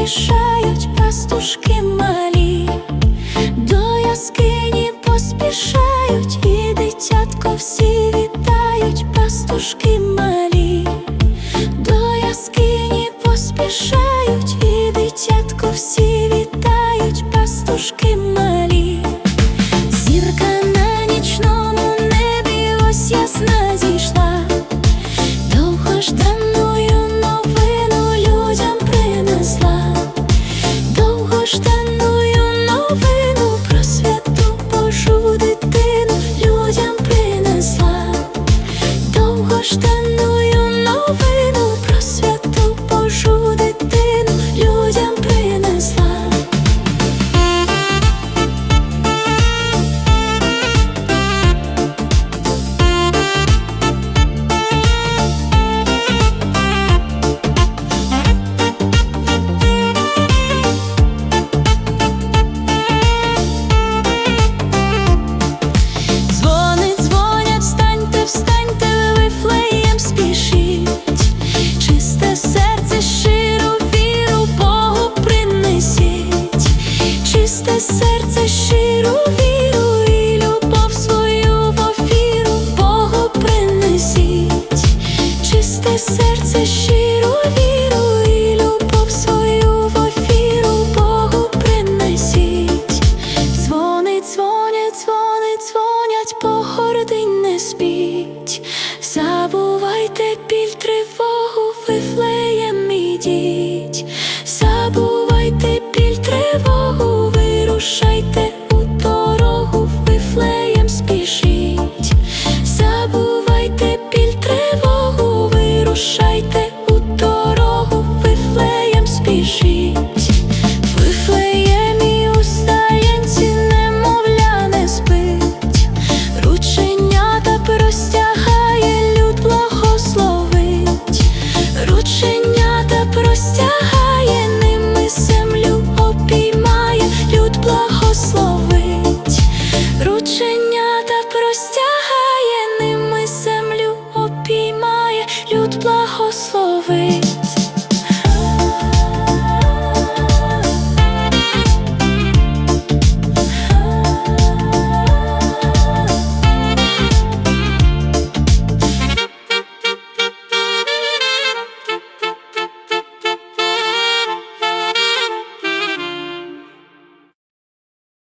поспішають пастушки малі, до яскині поспішають і дитятко всі вітають пастушки малі, до яскині поспішають і дитятко всі вітають пастушки малі. серце щиро віру і любов свою в офіру Богу принесіть. Дзвони, дзвонять, дзвони, дзвонять, по гординь не спіть. Забувайте піль тривогу, вифлеєм ідіть, забувайте біль тривогу.